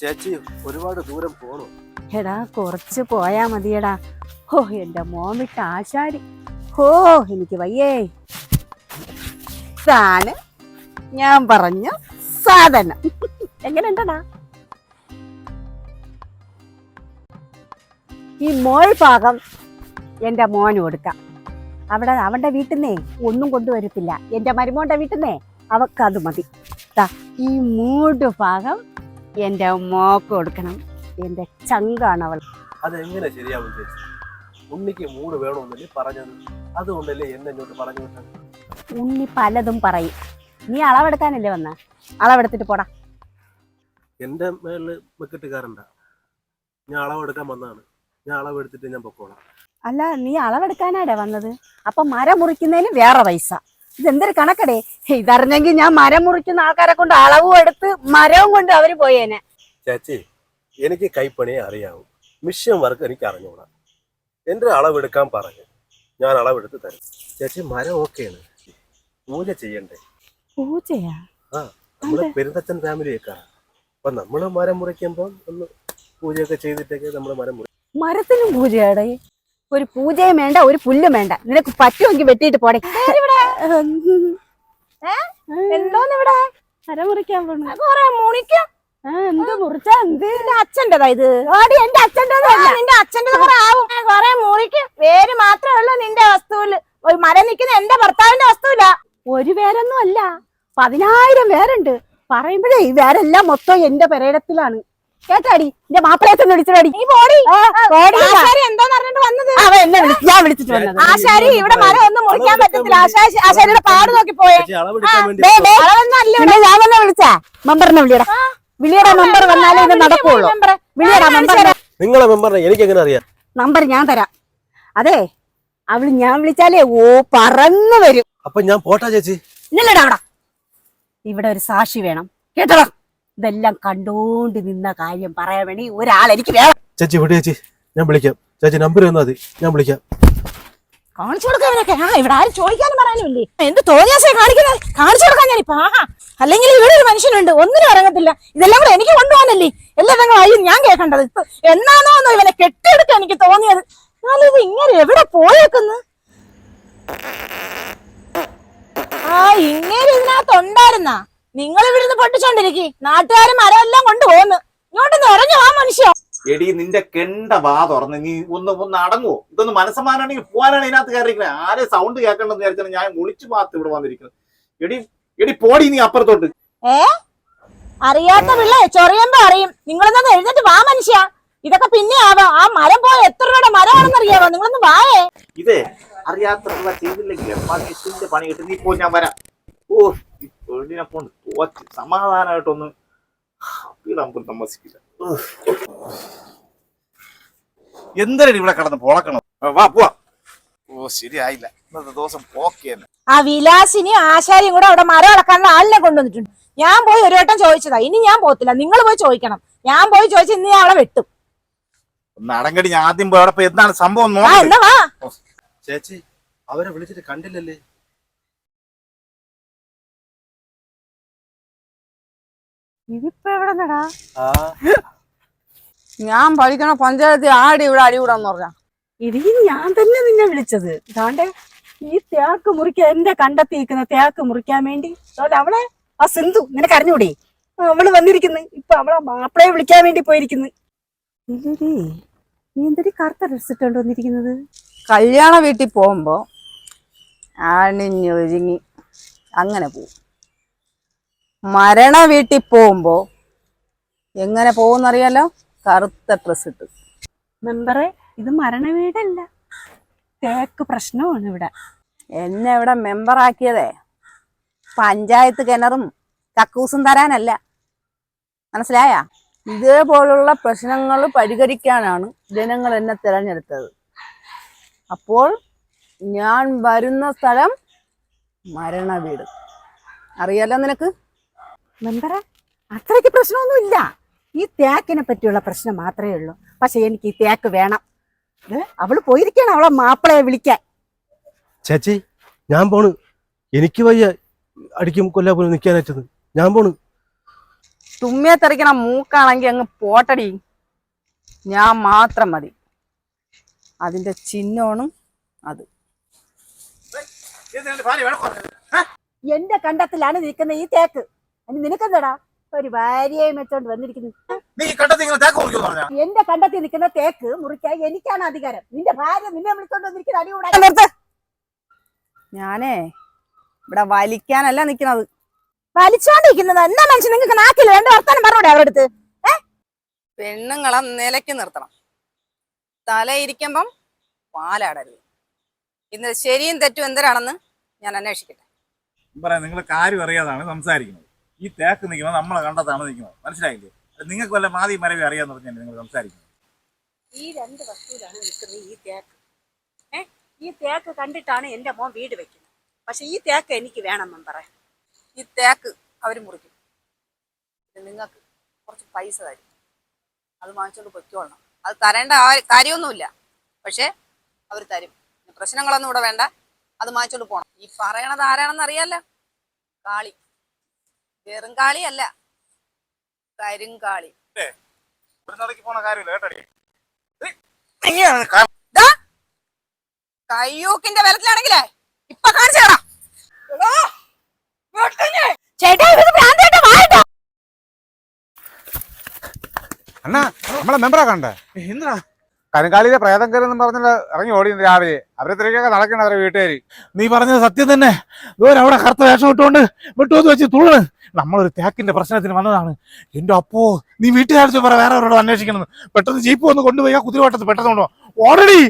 ചേച്ചി ഒരുപാട് ദൂരം പോണോ. എടാ കുറച്ച് പോയാ മതിയടാ. ഹോ എന്റെ മോമിട്ട ആശാരി. ഹോ എനിക്ക് വയ്യേ. ഇതാണ് ഞാൻ പറഞ്ഞ സാധനം. എങ്ങനെയുണ്ടടാ? ഈ മോൾ ഭാഗം എന്റെ മോന് കൊടുക്കാം. അവിടെ അവന്റെ വീട്ടിൽ നിന്നേ ഒന്നും കൊണ്ടുവരത്തില്ല. എന്റെ മരുമോന്റെ വീട്ടിൽ നിന്നേ അവക്കത് മതി. ഈ മൂട് ഭാഗം എന്റെ മോക്ക് കൊടുക്കണം. എന്റെ ചങ്കാണ് അവൾ. അതെങ്ങനെ ശരിയാവും ചേച്ചി? ഉണ്ണിക്ക് മൂട് വേണമെന്നല്ലേ പറഞ്ഞത്. അതുകൊണ്ടല്ലേ എന്നെ ഇങ്ങോട്ട് പറഞ്ഞു വിട്ടത്? ഉണ്ണി പലതും പറയും. നീ അളവെടുക്കാനല്ലേ വന്ന? അളവെടുത്തിട്ട് പോടാ. എന്റെ മേളിൽ വെക്കിട്ടുകാരണ്ട. ഞാൻ അളവെടുക്കാൻ വന്നാണ് ഞാൻ അളവെടുത്തിട്ട് ഞാൻ പൊക്കോളാം. അല്ല നീ അളവെടുക്കാനാടെ വന്നത്. അപ്പൊ മരം മുറിക്കുന്നതിന് വേറെ പൈസ. ഇതെന്തൊരു കണക്കടേ? ഇതറിഞ്ഞെങ്കിൽ ഞാൻ മരം മുറിക്കുന്ന ആൾക്കാരെ കൊണ്ട് അളവും എടുത്ത് മരവും കൊണ്ട് അവർ പോയേനെ. ചേച്ചി എനിക്ക് കൈപ്പണിയെ അറിയാവൂ. മിഷൻ വർക്ക് എനിക്ക് അറിഞ്ഞോളാം എന്റെ അളവെടുക്കാൻ പറഞ്ഞു. ഞാൻ അളവെടുത്ത് തരും. ചേച്ചി മരം ഓക്കെയാണ്. പൂജ ചെയ്യണ്ടേ? പൂജയാ? ആ നമ്മൾ പെരുന്തച്ചൻ ഫാമിലിയൊക്കെ അപ്പൊ നമ്മൾ മരം മുറിക്കുമ്പോ ഒന്ന് പൂജയൊക്കെ ചെയ്തിട്ടൊക്കെ നമ്മൾ മരം മുറി മരത്തിനും പൂജയാടേ. ഒരു പൂജയും വേണ്ട ഒരു പുല്ലും വേണ്ട. നിനക്ക് പറ്റുമെങ്കിൽ വെട്ടിയിട്ട് പോടെ. എന്തോന്ന് ഇവിടെ മരം മുറിക്കാൻ പോണു. കൊറേ എന്ത് മുറിച്ചാ? എന്ത്? അച്ഛന്റെതാ ഇത്. എന്റെ നിന്റെ അച്ഛന്റെ കുറെ ആവും. കൊറേ മുറിക്കും. പേര് മാത്രമേ ഉള്ളൂ നിന്റെ വസ്തുവിൽ. മര മരം നിൽക്കുന്ന എന്റെ ഭർത്താവിന്റെ വസ്തുവില്ല ഒരു പേരൊന്നും അല്ല. പതിനായിരം പേരുണ്ട്. പറയുമ്പോഴേ ഈ പേരെല്ലാം മൊത്തം എന്റെ പെരയിടത്തിലാണ്. കേട്ടാടി എന്റെ മാപ്പിളയെ തന്നെ അവൻ ഞാൻ വിളിച്ചിട്ട് വന്നത്. ആശാരി ഇവിടെ മരം ഒന്നും മുറിക്കാൻ പറ്റത്തില്ല. ആശാരി ആശാരിയുടെ പാട് നോക്കി പോയേ. ഞാൻ തന്നെ വിളിച്ചാ? മെമ്പറിനെ വിളിയടാ. വിളിയടാ മെമ്പർ വന്നാലേ ഇത് നടക്കുള്ളൂ. വിളിയടാ മെമ്പർ നിങ്ങളെ മെമ്പറിനെ എനിക്ക് എങ്ങനെ അറിയാം? നമ്പർ ഞാൻ തരാം. അതെ അവൾ ഞാൻ വിളിച്ചാലേ ഓ പറന്നു വരും. അപ്പൊ ഞാൻ പോട്ടാ ചേച്ചി. ഇല്ലടാ അവിടെ. ഇവിടെ ഒരു സാക്ഷി വേണം. കേട്ടോ ഇതെല്ലാം കണ്ടോണ്ട് നിന്ന കാര്യം പറയാൻ വേണ്ടി ഒരാൾ എനിക്ക് വേണം. ചേച്ചി ഇവിടെ ചേച്ചി. ഞാൻ വിളിക്കാം. ചേച്ചി നമ്പർ തന്നാ മതി. ഞാൻ വിളിക്കാം. കാണിച്ചു കൊടുക്കാനൊക്കെ ആ ഇവിടെ ആരും ചോദിക്കാനും പറയാനുമില്ലേ എന്ത് തോന്നിയാസേ കാണിക്കുന്നത്? കാണിച്ചു കൊടുക്കാൻ ഞാനിപ്പോ ആഹാ. അല്ലെങ്കിൽ ഇവിടെ ഒരു മനുഷ്യനുണ്ട്. ഒന്നിനും ഇറങ്ങത്തില്ല. ഇതെല്ലാം കൂടെ എനിക്ക് കൊണ്ടുപോകാനല്ലേ? എല്ലാ ആയി ഞാൻ കേൾക്കേണ്ടത്. എന്നാണോ എന്നോ ഇവനെ കെട്ടിയെടുക്കാൻ എനിക്ക് തോന്നിയത്. ഞാനിത് ഇങ്ങനെ എവിടെ പോയേക്കുന്നു ആ ഇങ്ങനെ ഇതിനകത്ത് ഉണ്ടായിരുന്ന? നിങ്ങൾ ഇവിടുന്ന് പൊട്ടിച്ചോണ്ടിരിക്കി. നാട്ടുകാരും മരമെല്ലാം കൊണ്ടുപോകുന്നു. ഇങ്ങോട്ടൊന്ന് ഇറങ്ങി വാ മനുഷ്യ. എടി നിന്റെ കെണ്ട വാ തുറന്ന്. നീ ഒന്ന് ഒന്ന് അടങ്ങുവോ ഇതൊന്ന് മനസ്സമാനാണെങ്കിൽ പോകാനാണ് ഇതിനകത്ത് കയറിയിരിക്കുന്നത്. ആരെ സൗണ്ട് കേൾക്കണ്ടെന്ന് വിചാരിച്ചാണ് ഞാൻ വിളിച്ചു പാത്ത് ഇവിടെ വന്നിരിക്കുന്നത്. എടി എടി പോടി നീ അപ്പുറത്തോട്ട്. ഏ? അറിയാത്ത പിള്ള ചൊറിയുമ്പോ അറിയും. നിങ്ങളൊന്നും എഴുന്നേറ്റ് വാ മനുഷ്യ. ഇതൊക്കെ പിന്നെ ആവാം. ആ മരം പോയ എത്ര രൂപയുടെ മരമാണെന്ന് അറിയാവോ നിങ്ങളൊന്ന് വായേ. ഇതേ അറിയാത്ത ചെയ്തില്ലെങ്കിൽ പണി കിട്ടി. നീ പോ ഞാൻ വരാം. ഓ പെണ്ണിനെ കൊണ്ട്. തോറ്റ് സമാധാനമായിട്ടൊന്ന് വീടാകുമ്പോൾ താമസിക്കില്ല എന്തിനാണ് ഇവിടെ കടന്ന് പൊളക്കണം വാ പോവാ. ഓ ശരിയായില്ല. ഇന്നത്തെ ദിവസം പോക്കെ തന്നെ ആ വിലാസിനി ആശാരിയും കൂടെ അവിടെ മരം അളക്കാനുള്ള ആളിനെ കൊണ്ടുവന്നിട്ടുണ്ട്. ഞാൻ പോയി ഒരു വട്ടം ചോദിച്ചതാ. ഇനി ഞാൻ പോത്തില്ല. നിങ്ങൾ പോയി ചോദിക്കണം. ഞാൻ പോയി ചോദിച്ചു ഇന്ന് ഞാൻ അവളെ വെട്ടും. ഒന്ന് അടങ്ങടി ഞാൻ ആദ്യം പോയി അവിടെ എന്താണ് സംഭവം ചേച്ചി അവരെ വിളിച്ചിട്ട് കണ്ടില്ലല്ലേ? ഇതിപ്പോ ഞാൻ പഠിക്കണ പഞ്ചായത്തിൽ ആടി ഇവിടെ അടിവിടാന്ന് പറഞ്ഞ. ഇടി ഞാൻ തന്നെ നിന്നെ വിളിച്ചത്. താണ്ടെ ഈ തേക്ക് മുറിക്ക എന്റെ കണ്ടെത്തിയിരിക്കുന്ന തേക്ക് മുറിക്കാൻ വേണ്ടി. അതുപോലെ അവളെ ആ സിന്ധു നിനക്ക് അറിഞ്ഞൂടെ? അവൾ വന്നിരിക്കുന്നു. ഇപ്പൊ അവളെ മാപ്പിളയെ വിളിക്കാൻ വേണ്ടി പോയിരിക്കുന്നു. ഇല്ലടി നീ എന്തൊരു കറുത്ത ഡ്രസ്സിട്ടുണ്ട് വന്നിരിക്കുന്നത്? കല്യാണ വീട്ടിൽ പോകുമ്പോ അണിഞ്ഞൊരുങ്ങി. അങ്ങനെ പോവും. മരണ വീട്ടിൽ പോകുമ്പോ എങ്ങനെ പോകുന്നറിയാലോ? കറുത്ത ഡ്രസ് ഇട്ട്. മെമ്പറെ ഇത് മരണ വീടല്ല. തേക്ക് പ്രശ്നമാണ് ഇവിടെ. എന്നെ ഇവിടെ മെമ്പറാക്കിയതേ പഞ്ചായത്ത് കിണറും കക്കൂസും തരാനല്ല. മനസ്സിലായ? ഇതേപോലുള്ള പ്രശ്നങ്ങൾ പരിഹരിക്കാനാണ് ജനങ്ങൾ എന്നെ തിരഞ്ഞെടുത്തത്. അപ്പോൾ ഞാൻ വരുന്ന സ്ഥലം മരണ വീട്. അറിയാലോ നിനക്ക്? മെമ്പറെ അത്രയ്ക്ക് പ്രശ്നമൊന്നുമില്ല. ഈ തേക്കിനെ പറ്റിയുള്ള പ്രശ്നം മാത്രമേ ഉള്ളൂ. പക്ഷെ എനിക്ക് ഈ തേക്ക് വേണം. അവൾ പോയിരിക്കണം അവളെ മാപ്പിളയെ വിളിക്കാൻ. ചേച്ചി ഞാൻ പോണ്. എനിക്ക് വയ്യ അടിക്കും കൊല്ലാ പോലും നിൽക്കാനായിട്ടത് ഞാൻ പോണ്. തുമ്മിയെ തെറിക്കണ മൂക്കാണെങ്കി അങ്ങ് പോട്ടടി. ഞാൻ മാത്രം മതി. അതിന്റെ ചിഹ്നോണും അത്. എന്റെ കണ്ടത്തിലാണ് നിൽക്കുന്ന ഈ തേക്ക്. അതിന് നിനക്കെന്താടാ? ഒരു ഭാര്യയെ വെച്ചോണ്ട് വന്നിരിക്കുന്നു. എന്റെ കണ്ടത്തിൽ നിൽക്കുന്ന തേക്ക് മുറിക്കാൻ എനിക്കാണ് അധികാരം. നിന്റെ ഭാര്യ നിന്നെ വിളിച്ചോണ്ട് വന്നിരിക്കുന്ന അടി കൂടാ. നിർത്ത്. ഞാനേ ഇവിടെ വലിക്കാനല്ല നിക്കണത് വലിച്ചോണ്ടിരിക്കുന്നത്. എന്നാ മനുഷ്യൻ നിങ്ങൾക്ക് നാക്കില്ല രണ്ട് വർത്താനം പറഞ്ഞോടെ അവരുടെ അടുത്ത്? പെണ്ണുങ്ങളെ നിലയ്ക്ക് നിർത്തണം. തലയിരിക്കുമ്പം പാലാടരുത്. ഇന്ന് ശരിയും തെറ്റും എന്തരാണെന്ന് ഞാൻ അന്വേഷിക്കട്ടെ. പറയാം നിങ്ങൾ കാര്യം അറിയാതാണ് സംസാരിക്കുന്നത്. ഈ തേക്ക് നിൽക്കുന്നത് നമ്മളെ കണ്ടതാണ് നിൽക്കുന്നത്. മനസ്സിലായില്ലേ? നിങ്ങൾക്ക് വല്ല മാതി മരവി അറിയാന്ന് പറഞ്ഞാൽ നിങ്ങൾ സംസാരിക്കുന്നത് ഈ രണ്ട് വസ്തുവിലാണ് നിൽക്കുന്നത് ഈ തേക്ക്. ഈ തേക്ക് കണ്ടിട്ടാണ് എന്റെ മോൻ വീട് വെക്കുന്നത്. പക്ഷെ ഈ തേക്ക് എനിക്ക് വേണമെന്നും പറയാം. ഈ തേക്ക് അവർ മുറിക്കും. നിങ്ങൾക്ക് കുറച്ച് പൈസ തരും. അത് വാങ്ങിച്ചോണ്ട് പൊയ്ക്കോളണം. അത് തരേണ്ട കാര്യമൊന്നുമില്ല. പക്ഷേ അവർ തരും. പ്രശ്നങ്ങളൊന്നും ഇവിടെ വേണ്ട. അത് വാങ്ങിച്ചോണ്ട് പോകണം ഈ പറയണത് ആരാണെന്ന് അറിയാലോ കാളി. വെറും കാളിയല്ല കരിങ്കാളി കാളി കയ്യൂക്കിന്റെ ബലത്തിലാണെങ്കിലേ ഇപ്പൊ കാണിച്ചേടാ ചേട്ടാ അണ്ണാ നമ്മളെ മെമ്പറാ കണ്ടേ? എന്താ കരിങ്കാളിയിലെ പ്രേതം എന്ന് പറഞ്ഞിട്ട് ഇറങ്ങി ഓടി രാവിലെ. അവരെ തിരക്കൊക്കെ നടക്കണം അവരെ വീട്ടുകാർ നീ പറഞ്ഞത് സത്യം തന്നെ. അവിടെ കറുത്ത വേഷം ഇട്ടുകൊണ്ട് വിട്ടുവന്ന് വെച്ച് തുള്ളു നമ്മളൊരു തേക്കിന്റെ പ്രശ്നത്തിന് വന്നതാണ്. എന്റെ അപ്പോ നീ വീട്ടുകാരിച്ച് പറ വേറെ അവരോട് അന്വേഷിക്കണം പെട്ടെന്ന് ജീപ്പ് ഒന്ന് കൊണ്ടുപോയി ആ കുതിരവട്ടത്ത് പെട്ടെന്ന് കൊണ്ടുപോകാം. ഓൾറെഡി